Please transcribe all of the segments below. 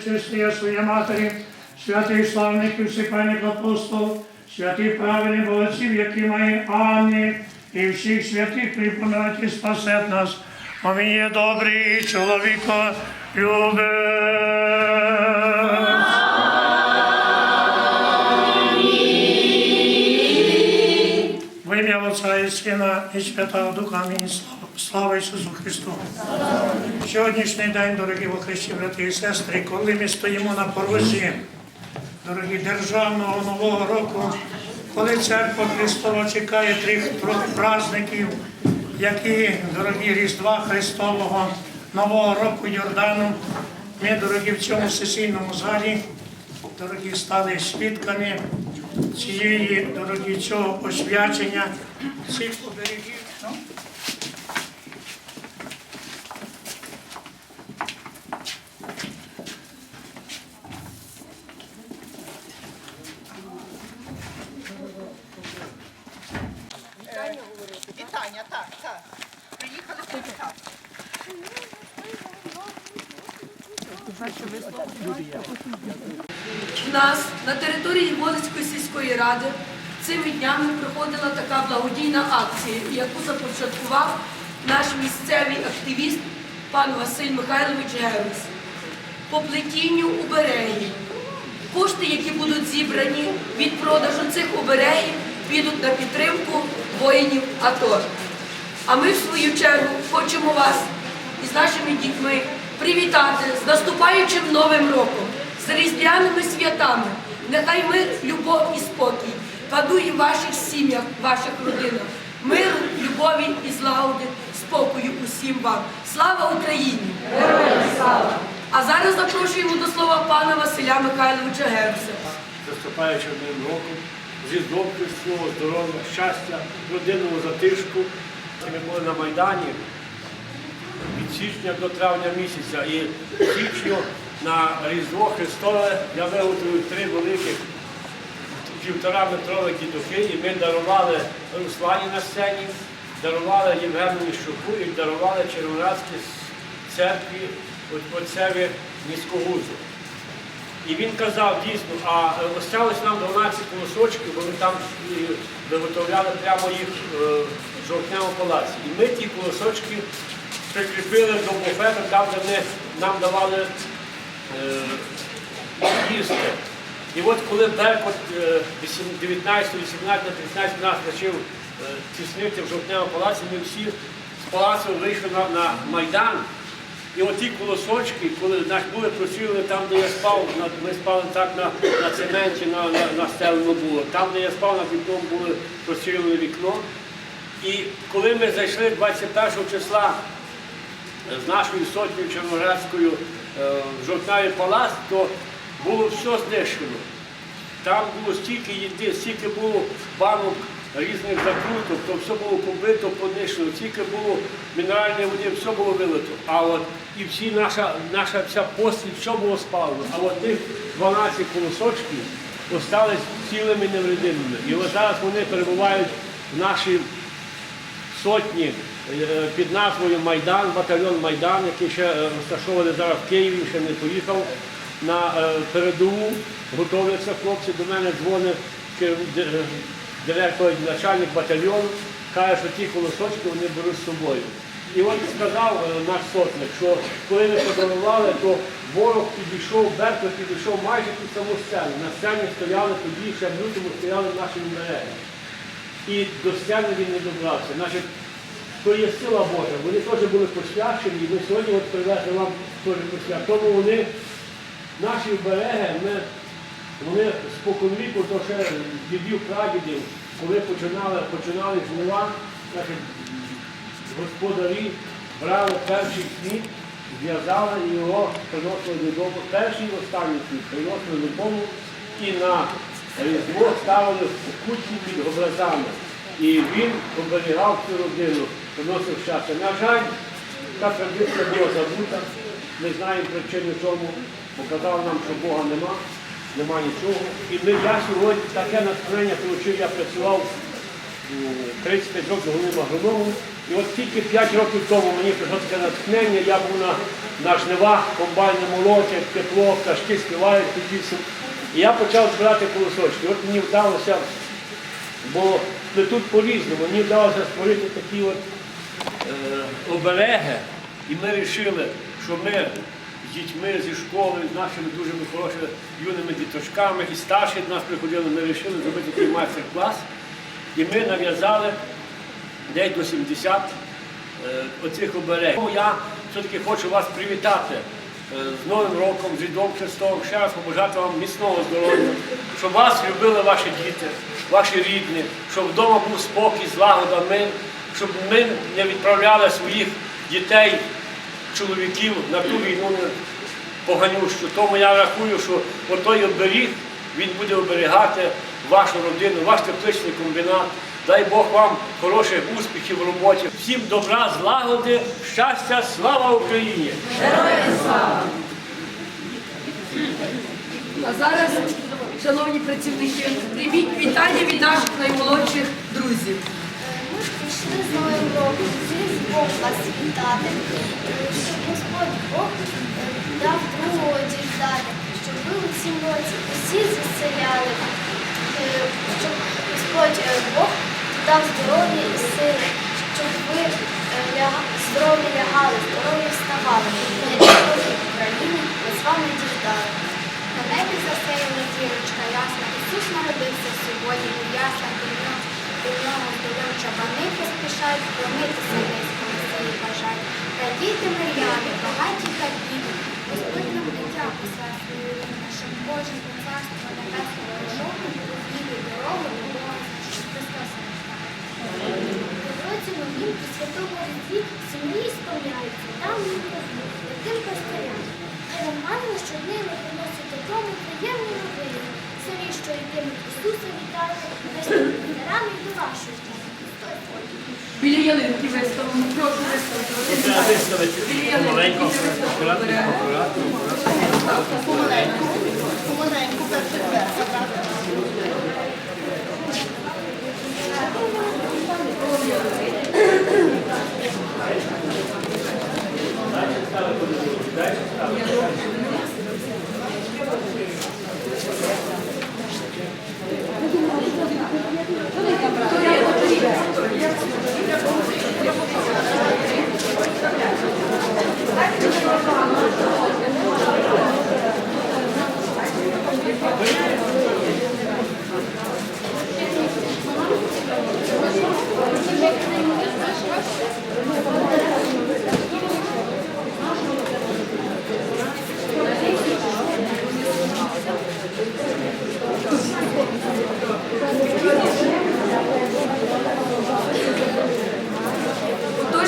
пречистия своя матері, святий славних і всипальних апостол, святий праведний Богоців, які має Анни, і всіх святих припоминати спасет нас. Амінь є добрий чоловіко любець. В ім'я Отця і Сина і Святого Духа. Амінь. Слава- Ісусу Христу. Сьогоднішній день, дорогі во Христі, брати і сестри, коли ми стоїмо на порозі, дорогі державного нового року, коли церква Христова чекає трьох праздників, які, дорогі Різдва Христового, Нового року Йордану, ми, дорогі, в цьому сесійному залі, дорогі, стали свідками цієї, дорогі, цього посвячення, цих оберегів. Ну, Вітання, так, так. Приїхали привітати. У нас на території Волицької сільської ради цими днями проходила така благодійна акція, яку започаткував наш місцевий активіст пан Василь Михайлович Герус по плетінню уберегів. Кошти, які будуть зібрані від продажу цих оберегів, підуть на підтримку воїнів АТО. А ми, в свою чергу, хочемо вас із нашими дітьми привітати з наступаючим Новим роком, з різдвяними святами. Нехай мир, любов і спокій панує в ваших сім'ях, в ваших родинах. Миру, любові і злагоди, спокою усім вам. Слава Україні! Героям слава! А зараз запрошуємо до слова пана Василя Михайловича Герса. Наступаючим Новим роком, зі Христового, здоров'я, щастя, родинного затишку. Ми були на Майдані від січня до травня місяця. І в січню на Різдво Христове я виготовив три великих півтора метрових дідухи, і ми дарували Руслані на сцені, дарували Євгену Щуку і дарували Червоноградській церкві от- отцеві Ніскогузу. І він казав дійсно, а е, осталось нам 12 колосочків, бо ми там виготовляли прямо їх е, в жовтневому палаці. І ми ті колосочки прикріпили до буфету, там, вони нам давали е, їсти. І от коли Беркут е, 19, 18, 19 нас почав е, тіснити в жовтневому палаці, ми всі з палацу вийшли на, на Майдан. І оті колосочки, коли нас були просіли там, де я спав, ми спали так на, на цементі, на, на, на стелено було. Там, де я спав, на вікном було просілене вікно. І коли ми зайшли 21 числа з нашою сотнею Чорноградською е, в жовтневий палац, то було все знищено. Там було стільки їди, стільки було банок різних закруток, то все було побито, понищено, стільки було мінеральної води, все було вилито. А от і всі наша, наша вся постіль, все було спалено. А от тих 12 колосочків остались цілими невредимими. І от зараз вони перебувають в нашій сотні під назвою Майдан, батальйон Майдан, який ще е, розташований зараз в Києві, ще не поїхав на е, передову. Готовляться хлопці. До мене дзвонить е, директор, начальник батальйону, каже, що ті колосочки вони беруть з собою. І от сказав е, наш сотник, що коли ми подарували, то ворог підійшов, Беркут підійшов майже під саму сцену. На сцені стояли тоді, ще в лютому стояли наші мережі і до сцени він не добрався. Значить, то є сила Божа. Вони теж були посвячені, і ми сьогодні от привезли вам теж посвячення. Тому вони, наші береги, ми, вони споконвіку, то ще дідів прадідів, коли починали, починали жнива, господарі брали перший сніг, зв'язали і його приносили додому. Перший і останній сніг приносили додому і на різдво ставили в куті під образами. І він оберігав цю родину, приносив щастя. На жаль, та традиція була забута. Ми знаємо причини чому. Показав нам, що Бога нема, нема нічого. І ми, я сьогодні таке натхнення отримав, я працював 35 років головним агрономом. І от тільки 5 років тому мені прийшло таке натхнення, я був на на жнивах комбайни молотять, тепло, пташки співають під лісом. І я почав збирати колосочки. От мені вдалося, бо не тут по-різному, мені вдалося створити такі от обереги. І ми вирішили, що ми з дітьми зі школи, з нашими дуже хорошими юними діточками і старші до нас приходили, ми вирішили зробити такий майстер-клас. І ми нав'язали десь до 70 е, оцих оберегів. Тому Я все-таки хочу вас привітати е, з Новим роком, з Різдвом Христовим, ще раз побажати вам міцного здоров'я, щоб вас любили ваші діти, ваші рідні, щоб вдома був спокій, злагода, мир, щоб ми не відправляли своїх дітей, чоловіків на ту війну поганющу. Тому я рахую, що отой оберіг, він буде оберігати вашу родину, ваш тепличний комбінат. Дай Бог вам хороших успіхів в роботі. Всім добра, злагоди, щастя, слава Україні! А зараз, шановні працівники, прийміть вітання від наших наймолодших друзів. Прийшли з Новим роком, зі Бог вас вітати, щоб Господь Бог дав другого діждати, щоб ви у цім році усі заселяли, е, щоб Господь е, Бог дав здоров'я і сили, щоб ви е, здорові лягали, здорові вставали. Ми в Україні ми з вами діждали. На небі засеяла зірочка ясна, Ісус народився сьогодні, у до до нього чабани поспішають, вклонитися низько веселі бажають. Радійте Мар'яни, багаті та бідні, Господь нам дитя послав свою рівня, щоб кожен у царство небесне прийшов, вірі дорогу до Бога, щоб Христос не В році новім і святого Різдві землі сповняються, там не розлі, яким постарям. Хай вам ангел щоднини приносить додому приємні новини. Самі, що йтимуть Ісуса вітати, хати. Біля ялинки виставимо, прошу виставити. Біля ялинки виставимо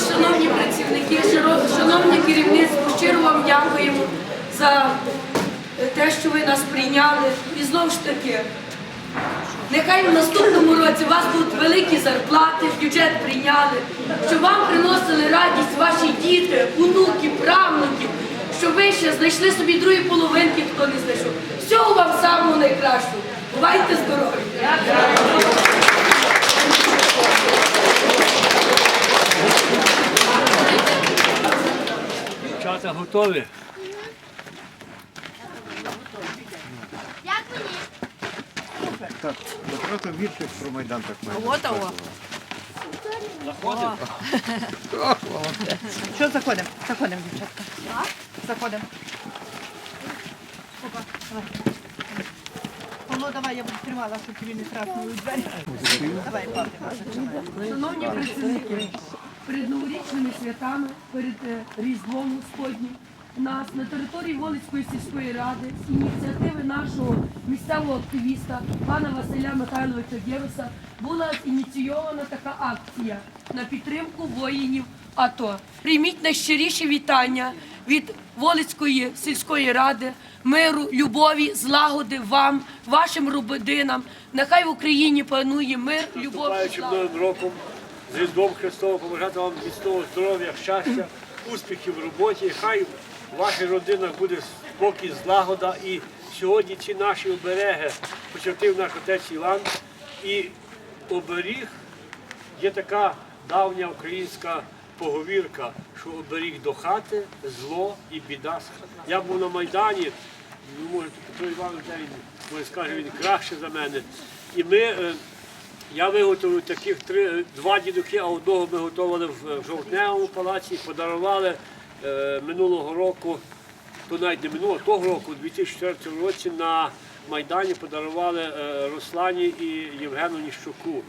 шановні працівники, широ- шановне керівництво, щиро вам дякуємо за те, що ви нас прийняли. І знову ж таки, нехай в наступному році у вас будуть великі зарплати, бюджет прийняли, щоб вам приносили радість ваші діти, онуки, правнуки, щоб ви ще знайшли собі другі половинки, хто не знайшов. Всього вам самого найкращого. Бувайте здорові! Дівчата готові? Як мені? Так, просто віршик про Майдан так має. Вот того. Заходимо? Що заходимо? Заходимо, дівчатка. Заходимо. Опа, давай. Павло, давай, я буду тримала, щоб тобі не трапили у двері. Давай, Павло, починай. Шановні працівники, перед новорічними святами, перед е, Різдвом Господнім, нас на території Волицької сільської ради з ініціативи нашого місцевого активіста пана Василя Михайловича Євеса була ініційована така акція на підтримку воїнів АТО. Прийміть найщиріші вітання від Волицької сільської ради, миру, любові, злагоди вам, вашим родинам. Нехай в Україні панує мир, любов, і роком з Різдвом Христовим побажати вам міцного здоров'я, щастя, успіхів в роботі. Хай в ваших родинах буде спокій, злагода. І сьогодні ці наші обереги почертив наш отець Іван. І оберіг є така давня українська поговірка, що оберіг до хати, зло і біда. Я був на Майдані, ну, може, Петро Іванович, може, скаже, він краще за мене. І ми, е, я виготовив таких три, два дідухи, а одного ми готували в е, Жовтневому палаці, подарували е, минулого року, то навіть не минулого, того року, у 2004 році на Майдані подарували е, Руслані і Євгену Ніщуку.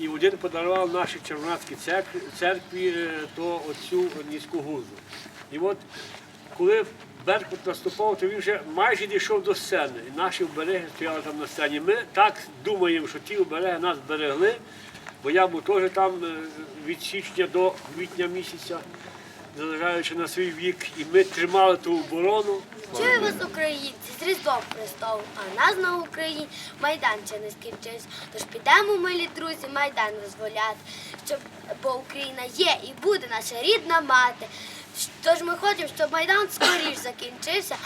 І один подарував нашій Червонацькій церкві, церкві е, то оцю низьку гузу. І от коли Беркут наступав, то він вже майже дійшов до сцени. І наші обереги стояли там на сцені. Ми так думаємо, що ті обереги нас берегли, бо я був теж там е, від січня до квітня місяця, незважаючи на свій вік, і ми тримали ту оборону. Чую вас, українці, з Різдвом Христовим, а нас на Україні Майдан ще не скінчився. Тож підемо, милі друзі, Майдан визволяти, щоб, бо Україна є і буде наша рідна мати. Тож ми хочемо, щоб Майдан скоріш закінчився,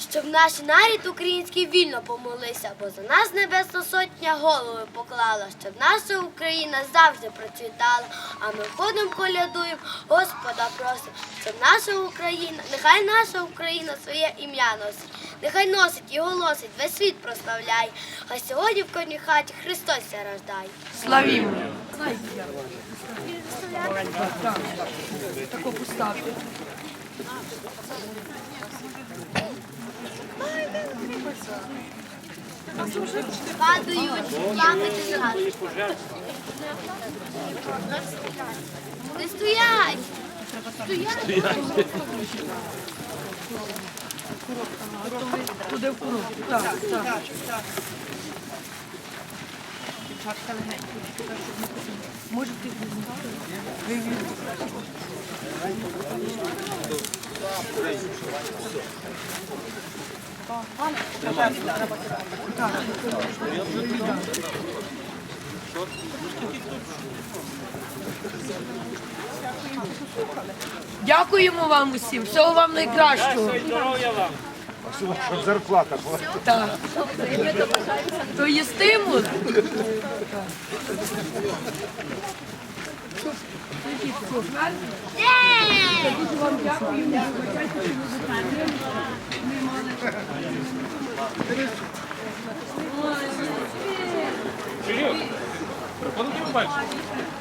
щоб наш нарід український вільно помолився, бо за нас Небесна Сотня голови поклала, щоб наша Україна завжди процвітала. А ми ходимо, колядуємо, Господа просимо, щоб наша Україна, нехай наша Україна своє ім'я носить, нехай носить і голосить, весь світ прославляє. А сьогодні в кожній хаті Христос ся рождає. Славімо. Тако поставте. Падають, ламити. Свої. Не стоять! Туди в коробку. Так, так. Дівчатка легенько. Можете Дякуємо вам усім. Всього вам найкращого. Здоров'я вам. Щоб зарплата була. Так. То є стимул. Серйозно? Пропонуйте побачити.